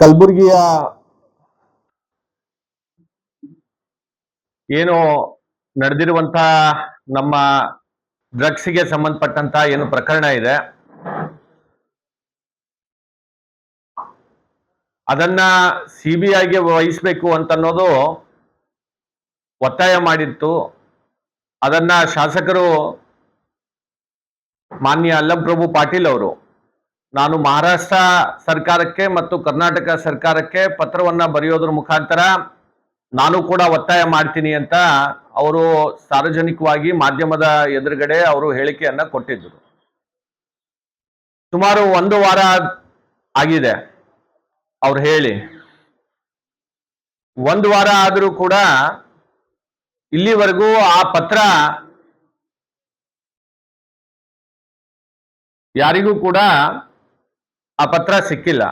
ಕಲಬುರಗಿಯ ಏನು ನಡೆದಿರುವಂತ ನಮ್ಮ ಡ್ರಗ್ಸ್ಗೆ ಸಂಬಂಧಪಟ್ಟಂತ ಏನು ಪ್ರಕರಣ ಇದೆ. ಅದನ್ನ ಸಿ ಬಿ ಐಗೆ ವಹಿಸ್ಬೇಕು ಅಂತ ಅನ್ನೋದು ಒತ್ತಾಯ ಮಾಡಿತ್ತು. ಅದನ್ನ ಶಾಸಕರು ಮಾನ್ಯ ಅಲ್ಲಂಪ್ರಭು ಪಾಟೀಲ್ ಅವರು ನಾನು ಮಹಾರಾಷ್ಟ್ರ ಸರ್ಕಾರಕ್ಕೆ ಮತ್ತು ಕರ್ನಾಟಕ ಸರ್ಕಾರಕ್ಕೆ ಪತ್ರವನ್ನ ಬರೆಯೋದ್ರ ಮುಖಾಂತರ ನಾನು ಕೂಡ ಒತ್ತಾಯ ಮಾಡ್ತೀನಿ ಅಂತ ಅವರು ಸಾರ್ವಜನಿಕವಾಗಿ ಮಾಧ್ಯಮದ ಎದುರುಗಡೆ ಅವರು ಹೇಳಿಕೆಯನ್ನ ಕೊಟ್ಟಿದ್ದರು. ಸುಮಾರು ಒಂದು ವಾರ ಆಗಿದೆ ಅವ್ರು ಹೇಳಿ. ಒಂದು ವಾರ ಆದರೂ ಕೂಡ ಇಲ್ಲಿವರೆಗೂ ಆ ಪತ್ರ ಯಾರಿಗೂ ಕೂಡ ಆ ಪತ್ರ ಸಿಕ್ಕಿಲ್ಲ.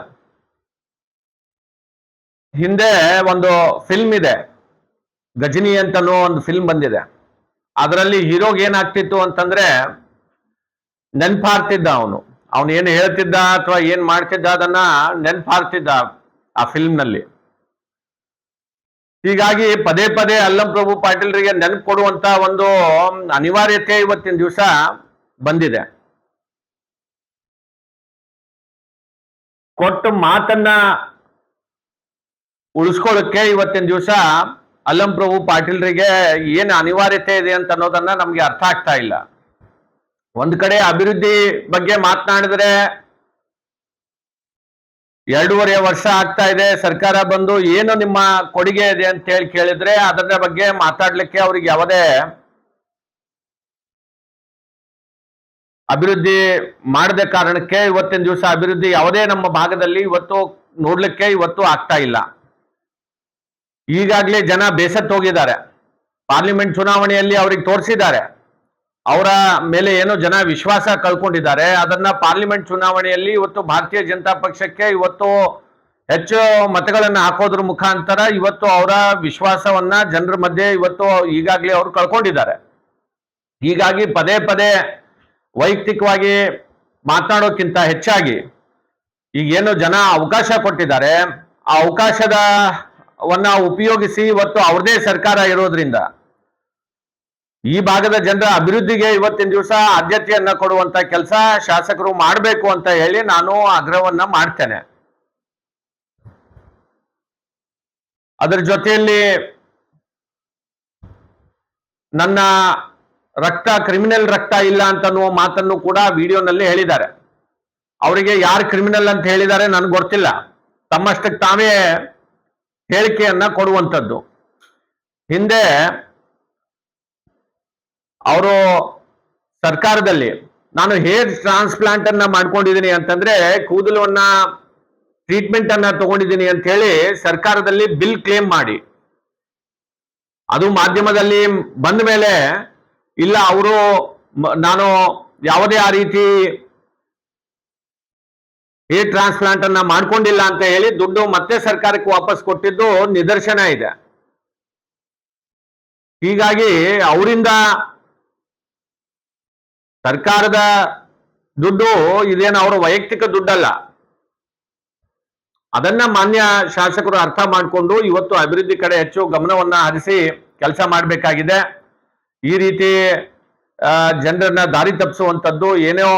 ಹಿಂದೆ ಒಂದು ಫಿಲ್ಮ್ ಇದೆ. ಗಜನಿ ಅಂತನೋ ಒಂದು ಫಿಲ್ಮ್ ಬಂದಿದೆ. ಅದರಲ್ಲಿ ಹೀರೋಗೆ ಏನಾಗ್ತಿತ್ತು ಅಂತಂದ್ರೆ ನೆನ್ಪಾರ್ತಿದ್ದ ಅವನು. ಅವನು ಏನು ಹೇಳ್ತಿದ್ದ ಅಥವಾ ಏನು ಮಾಡ್ತಿದ್ದ ಅದನ್ನ ನೆನ್ಪಾರ್ತಿದ್ದ ಆ ಫಿಲ್ಮ್ನಲ್ಲಿ ಹೀಗಾಗಿ ಪದೇ ಪದೇ ಅಲ್ಲಂ ಪ್ರಭು ಪಾಟೀಲ್ರಿಗೆ ನೆನಪು ಕೊಡುವಂತ ಒಂದು ಅನಿವಾರ್ಯತೆ ಇವತ್ತಿನ ದಿವಸ ಬಂದಿದೆ. ಕೊಟ್ಟ ಮಾತನ್ನ ಉಳಿಸ್ಕೊಳ್ಳಕ್ಕೆ ಇವತ್ತಿನ ದಿವಸ ಅಲ್ಲಂ ಪ್ರಭು ಪಾಟೀಲ್ರಿಗೆ ಏನು ಅನಿವಾರ್ಯತೆ ಇದೆ ಅಂತ ಅನ್ನೋದನ್ನ ನಮ್ಗೆ ಅರ್ಥ ಆಗ್ತಾ ಇಲ್ಲ. ಒಂದ್ ಕಡೆ ಅಭಿವೃದ್ಧಿ ಬಗ್ಗೆ ಮಾತನಾಡಿದ್ರೆ ಎರಡೂವರೆ ವರ್ಷ ಆಗ್ತಾ ಇದೆ, ಸರ್ಕಾರ ಬಂದು ಏನು ನಿಮ್ಮ ಕೊಡುಗೆ ಇದೆ ಅಂತ ಹೇಳಿ ಕೇಳಿದ್ರೆ ಅದರ ಬಗ್ಗೆ ಮಾತಾಡ್ಲಿಕ್ಕೆ ಅವ್ರಿಗೆ ಯಾವುದೇ ಅಭಿವೃದ್ಧಿ ಮಾಡದ ಕಾರಣಕ್ಕೆ ಇವತ್ತಿನ ದಿವಸ ಅಭಿವೃದ್ಧಿ ಯಾವುದೇ ನಮ್ಮ ಭಾಗದಲ್ಲಿ ಇವತ್ತು ನೋಡ್ಲಿಕ್ಕೆ ಇವತ್ತು ಆಗ್ತಾ ಇಲ್ಲ. ಈಗಾಗಲೇ ಜನ ಬೇಸತ್ತು ಹೋಗಿದ್ದಾರೆ. ಪಾರ್ಲಿಮೆಂಟ್ ಚುನಾವಣೆಯಲ್ಲಿ ಅವ್ರಿಗೆ ತೋರಿಸಿದ್ದಾರೆ. ಅವರ ಮೇಲೆ ಏನೋ ಜನ ವಿಶ್ವಾಸ ಕಳ್ಕೊಂಡಿದ್ದಾರೆ. ಅದನ್ನ ಪಾರ್ಲಿಮೆಂಟ್ ಚುನಾವಣೆಯಲ್ಲಿ ಇವತ್ತು ಭಾರತೀಯ ಜನತಾ ಪಕ್ಷಕ್ಕೆ ಇವತ್ತು ಹೆಚ್ಚು ಮತಗಳನ್ನು ಹಾಕೋದ್ರ ಮುಖಾಂತರ ಇವತ್ತು ಅವರ ವಿಶ್ವಾಸವನ್ನ ಜನರ ಮಧ್ಯೆ ಇವತ್ತು ಈಗಾಗಲೇ ಅವರು ಕಳ್ಕೊಂಡಿದ್ದಾರೆ. ಹೀಗಾಗಿ ಪದೇ ಪದೇ ವೈಯಕ್ತಿಕವಾಗಿ ಮಾತನಾಡೋಕ್ಕಿಂತ ಹೆಚ್ಚಾಗಿ ಈಗ ಏನು ಜನ ಅವಕಾಶ ಕೊಟ್ಟಿದ್ದಾರೆ, ಆ ಅವಕಾಶದ ವನ್ನ ಉಪಯೋಗಿಸಿ ಇವತ್ತು ಅವ್ರದೇ ಸರ್ಕಾರ ಇರೋದ್ರಿಂದ ಈ ಭಾಗದ ಜನರ ಅಭಿವೃದ್ಧಿಗೆ ಇವತ್ತಿನ ದಿವಸ ಆದ್ಯತೆಯನ್ನ ಕೊಡುವಂತ ಕೆಲಸ ಶಾಸಕರು ಮಾಡಬೇಕು ಅಂತ ಹೇಳಿ ನಾನು ಆಗ್ರಹವನ್ನ ಮಾಡ್ತೇನೆ. ಅದರ ಜೊತೆಯಲ್ಲಿ ನನ್ನ ರಕ್ತ ಕ್ರಿಮಿನಲ್ ರಕ್ತ ಇಲ್ಲ ಅಂತ ಅನ್ನುವ ಮಾತನ್ನು ಕೂಡ ವಿಡಿಯೋನಲ್ಲಿ ಹೇಳಿದ್ದಾರೆ. ಅವರಿಗೆ ಯಾರು ಕ್ರಿಮಿನಲ್ ಅಂತ ಹೇಳಿದ್ದಾರೆ ನನ್ಗೆ ಗೊತ್ತಿಲ್ಲ. ತಮ್ಮಷ್ಟಕ್ಕೆ ತಾವೇ ಹೇಳಿಕೆಯನ್ನ ಕೊಡುವಂಥದ್ದು. ಹಿಂದೆ ಅವರು ಸರ್ಕಾರದಲ್ಲಿ ನಾನು ಹೇರ್ ಟ್ರಾನ್ಸ್ಪ್ಲಾಂಟ್ ಅನ್ನ ಮಾಡ್ಕೊಂಡಿದ್ದೀನಿ ಅಂತಂದ್ರೆ ಕೂದಲನ್ನ ಟ್ರೀಟ್ಮೆಂಟ್ ಅನ್ನ ತಗೊಂಡಿದ್ದೀನಿ ಅಂತ ಹೇಳಿ ಸರ್ಕಾರದಲ್ಲಿ ಬಿಲ್ ಕ್ಲೇಮ್ ಮಾಡಿ. ಅದು ಮಾಧ್ಯಮದಲ್ಲಿ ಬಂದ ಮೇಲೆ ಇಲ್ಲ, ಅವರು ನಾನು ಯಾವುದೇ ಆ ರೀತಿ ಏರ್ ಟ್ರಾನ್ಸ್ಪ್ಲಾಂಟ್ ಅನ್ನ ಮಾಡ್ಕೊಂಡಿಲ್ಲ ಅಂತ ಹೇಳಿ ದುಡ್ಡು ಮತ್ತೆ ಸರ್ಕಾರಕ್ಕೆ ವಾಪಸ್ ಕೊಟ್ಟಿದ್ದು ನಿದರ್ಶನ ಇದೆ. ಹೀಗಾಗಿ ಅವರಿಂದ ಸರ್ಕಾರದ ದುಡ್ಡು ಇದೇನು ಅವರ ವೈಯಕ್ತಿಕ ದುಡ್ಡಲ್ಲ. ಅದನ್ನ ಮಾನ್ಯ ಶಾಸಕರು ಅರ್ಥ ಮಾಡಿಕೊಂಡು ಇವತ್ತು ಅಭಿವೃದ್ಧಿ ಕಡೆ ಹೆಚ್ಚು ಗಮನವನ್ನ ಹರಿಸಿ ಕೆಲಸ ಮಾಡಬೇಕಾಗಿದೆ. ಈ ರೀತಿ ಜನರನ್ನ ದಾರಿ ತಪ್ಪಿಸುವಂಥದ್ದು ಏನೋ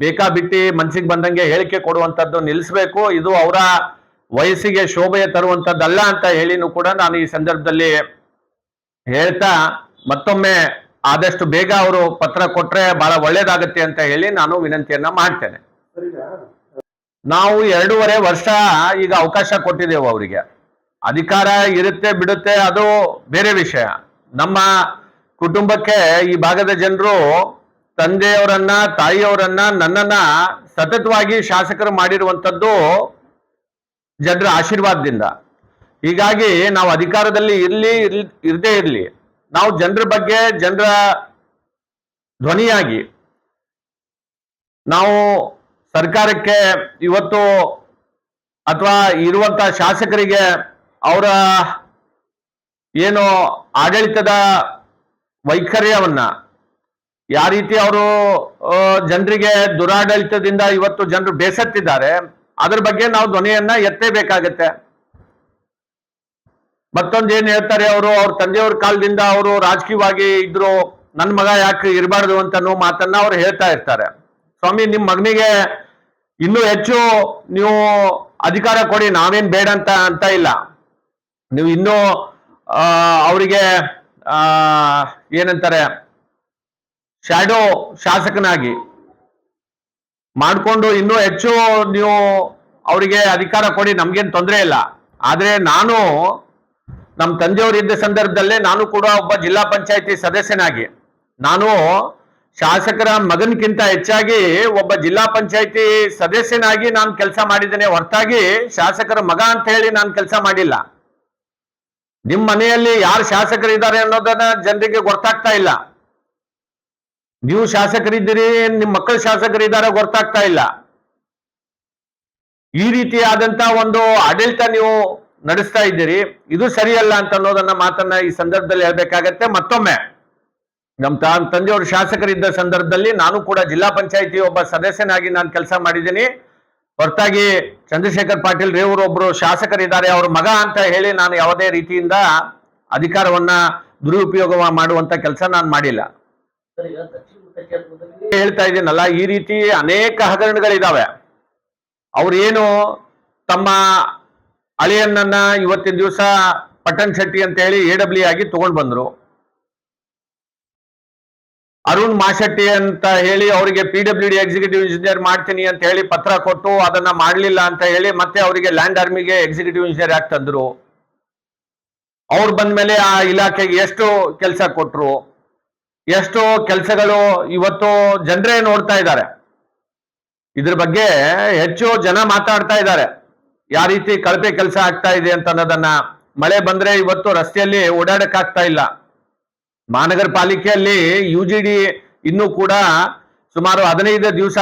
ಬೇಕಾಬಿಟ್ಟಿ ಮನ್ಸಿಗೆ ಬಂದಂಗೆ ಹೇಳಿಕೆ ಕೊಡುವಂಥದ್ದು ನಿಲ್ಲಿಸಬೇಕು. ಇದು ಅವರ ವಯಸ್ಸಿಗೆ ಶೋಭೆಯ ತರುವಂಥದ್ದಲ್ಲ ಅಂತ ಹೇಳಿನೂ ಕೂಡ ನಾನು ಈ ಸಂದರ್ಭದಲ್ಲಿ ಹೇಳ್ತಾ, ಮತ್ತೊಮ್ಮೆ ಆದಷ್ಟು ಬೇಗ ಅವರು ಪತ್ರ ಕೊಟ್ರೆ ಬಹಳ ಒಳ್ಳೇದಾಗತ್ತೆ ಅಂತ ಹೇಳಿ ನಾನು ವಿನಂತಿಯನ್ನ ಮಾಡ್ತೇನೆ. ನಾವು ಎರಡೂವರೆ ವರ್ಷ ಈಗ ಅವಕಾಶ ಕೊಟ್ಟಿದ್ದೇವೆ ಅವರಿಗೆ. ಅಧಿಕಾರ ಇರುತ್ತೆ, ಬಿಡುತ್ತೆ, ಅದು ಬೇರೆ ವಿಷಯ. ನಮ್ಮ ಕುಟುಂಬಕ್ಕೆ ಈ ಭಾಗದ ಜನರು ತಂದೆಯವರನ್ನ, ತಾಯಿಯವರನ್ನ ನನ್ನನ್ನ ಸತತವಾಗಿ ಶಾಸಕರು ಮಾಡಿರುವಂಥದ್ದು ಜನರ ಆಶೀರ್ವಾದದಿಂದ. ಹೀಗಾಗಿ ನಾವು ಅಧಿಕಾರದಲ್ಲಿ ಇರಲಿ ಇರದೇ ಇರಲಿ. ನಾವು ಜನರ ಬಗ್ಗೆ, ಜನರ ಧ್ವನಿಯಾಗಿ ನಾವು ಸರ್ಕಾರಕ್ಕೆ ಇವತ್ತು ಅಥವಾ ಇರುವಂತ ಶಾಸಕರಿಗೆ ಅವರ ಏನು ಆಡಳಿತದ ವೈಖರ್ಯವನ್ನ. ಯಾವ ರೀತಿ ಅವರು ಜನರಿಗೆ ದುರಾಡಳಿತದಿಂದ ಇವತ್ತು ಜನರು ಬೇಸತ್ತಿದ್ದಾರೆ, ಅದ್ರ ಬಗ್ಗೆ ನಾವು ಧ್ವನಿಯನ್ನ ಎತ್ತೇಬೇಕಾಗತ್ತೆ. ಮತ್ತೊಂದು ಏನ್ ಹೇಳ್ತಾರೆ ಅವರು, ಅವ್ರ ತಂದೆಯವ್ರ ಕಾಲದಿಂದ ಅವರು ರಾಜಕೀಯವಾಗಿ ಇದ್ರು ನನ್ನ ಮಗ ಯಾಕೆ ಇರಬಾರ್ದು ಅಂತ ಮಾತನ್ನ ಅವ್ರು ಹೇಳ್ತಾ ಇರ್ತಾರೆ. ಸ್ವಾಮಿ ನಿಮ್ಮ ಮಗನಿಗೆ ಇನ್ನೂ ಹೆಚ್ಚು ನೀವು ಅಧಿಕಾರ ಕೊಡಿ, ನಾವೇನ್ ಬೇಡ ಅಂತ ಅಂತ ಇಲ್ಲ. ನೀವು ಇನ್ನೂ ಅವರಿಗೆ ಏನಂತಾರೆ ಶ್ಯಾಡೋ ಶಾಸಕನಾಗಿ ಮಾಡಿಕೊಂಡು ಇನ್ನೂ ಹೆಚ್ಚು ನೀವು ಅವರಿಗೆ ಅಧಿಕಾರ ಕೊಡಿ, ನಮ್ಗೇನು ತೊಂದರೆ ಇಲ್ಲ. ಆದರೆ ನಾನು ನಮ್ಮ ತಂದೆಯವರು ಇದ್ದ ಸಂದರ್ಭದಲ್ಲೇ ನಾನು ಕೂಡ ಒಬ್ಬ ಜಿಲ್ಲಾ ಪಂಚಾಯತಿ ಸದಸ್ಯನಾಗಿ, ನಾನು ಶಾಸಕರ ಮಗನ್ಕಿಂತ ಹೆಚ್ಚಾಗಿ ಒಬ್ಬ ಜಿಲ್ಲಾ ಪಂಚಾಯತಿ ಸದಸ್ಯನಾಗಿ ನಾನು ಕೆಲಸ ಮಾಡಿದ್ದೇನೆ. ಹೊರತಾಗಿ ಶಾಸಕರ ಮಗ ಅಂತ ಹೇಳಿ ನಾನು ಕೆಲಸ ಮಾಡಿಲ್ಲ. ನಿಮ್ ಮನೆಯಲ್ಲಿ ಯಾರು ಶಾಸಕರಿದ್ದಾರೆ ಅನ್ನೋದನ್ನ ಜನರಿಗೆ ಗೊತ್ತಾಗ್ತಾ ಇಲ್ಲ. ನೀವು ಶಾಸಕರಿದ್ದೀರಿ, ನಿಮ್ಮ ಮಕ್ಕಳು ಶಾಸಕರಿದ್ದಾರೆ ಗೊತ್ತಾಗ್ತಾ ಇಲ್ಲ. ಈ ರೀತಿಯಾದಂತ ಒಂದು ಆಡಳಿತ ನೀವು ನಡೆಸ್ತಾ ಇದ್ದೀರಿ. ಇದು ಸರಿಯಲ್ಲ ಅಂತ ಅನ್ನೋದನ್ನ ಮಾತನ್ನ ಈ ಸಂದರ್ಭದಲ್ಲಿ ಹೇಳ್ಬೇಕಾಗತ್ತೆ. ಮತ್ತೊಮ್ಮೆ, ನಮ್ಮ ತಾ, ತಂದೆಯವರು ಶಾಸಕರಿದ್ದ ಸಂದರ್ಭದಲ್ಲಿ ನಾನು ಕೂಡ ಜಿಲ್ಲಾ ಪಂಚಾಯಿತಿ ಒಬ್ಬ ಸದಸ್ಯನಾಗಿ ನಾನು ಕೆಲಸ ಮಾಡಿದ್ದೀನಿ. ಹೊರತಾಗಿ ಚಂದ್ರಶೇಖರ್ ಪಾಟೀಲ್ ರೇವರು ಒಬ್ರು ಶಾಸಕರಿದ್ದಾರೆ, ಅವ್ರ ಮಗ ಅಂತ ಹೇಳಿ ನಾನು ಯಾವುದೇ ರೀತಿಯಿಂದ ಅಧಿಕಾರವನ್ನ ದುರುಪಯೋಗ ಮಾಡುವಂತ ಕೆಲಸ ನಾನು ಮಾಡಿಲ್ಲ. ಹೇಳ್ತಾ ಇದ್ದೀನಲ್ಲ ಈ ರೀತಿ ಅನೇಕ ಹಗರಣಗಳಿದಾವೆ. ಅವ್ರೇನು ತಮ್ಮ ಅಳಿಯನ್ನ ಇವತ್ತಿನ ದಿವಸ ಪಟ್ಟಣ ಶೆಟ್ಟಿ ಅಂತ ಹೇಳಿ ಎ ಡಬ್ಲ್ಯೂ ಆಗಿ ತಗೊಂಡ್ ಬಂದ್ರು. ಅರುಣ್ ಮಾಶೆಟ್ಟಿ ಅಂತ ಹೇಳಿ ಅವರಿಗೆ P W D executive engineer ಮಾಡ್ತೀನಿ ಅಂತ ಹೇಳಿ ಪತ್ರ ಕೊಟ್ಟು ಅದನ್ನ ಮಾಡಲಿಲ್ಲ ಅಂತ ಹೇಳಿ ಮತ್ತೆ ಅವರಿಗೆ ಲ್ಯಾಂಡ್ ಆರ್ಮಿಗೆ ಎಕ್ಸಿಕ್ಯೂಟಿವ್ ಇಂಜಿನಿಯರ್ ಆಗಿ ತಂದ್ರು. ಅವ್ರು ಬಂದ್ಮೇಲೆ ಆ ಇಲಾಖೆಗೆ ಎಷ್ಟು ಕೆಲಸ ಕೊಟ್ರು? ಎಷ್ಟು ಕೆಲಸಗಳು ಇವತ್ತು ಜನರೇ ನೋಡ್ತಾ ಇದ್ದಾರೆ. ಇದ್ರ ಬಗ್ಗೆ ಹೆಚ್ಚು ಜನ ಮಾತಾಡ್ತಾ ಇದ್ದಾರೆ. ಯಾವ ರೀತಿ ಕಳಪೆ ಕೆಲಸ ಆಗ್ತಾ ಇದೆ ಅಂತ ಅನ್ನೋದನ್ನ. ಮಳೆ ಬಂದ್ರೆ ಇವತ್ತು ರಸ್ತೆಯಲ್ಲಿ ಓಡಾಡಕ್ ಆಗ್ತಾ ಇಲ್ಲ. ಮಹಾನಗರ ಪಾಲಿಕೆಯಲ್ಲಿ ಯು ಜಿ ಇನ್ನೂ ಕೂಡ ಸುಮಾರು ಹದಿನೈದು ದಿವಸ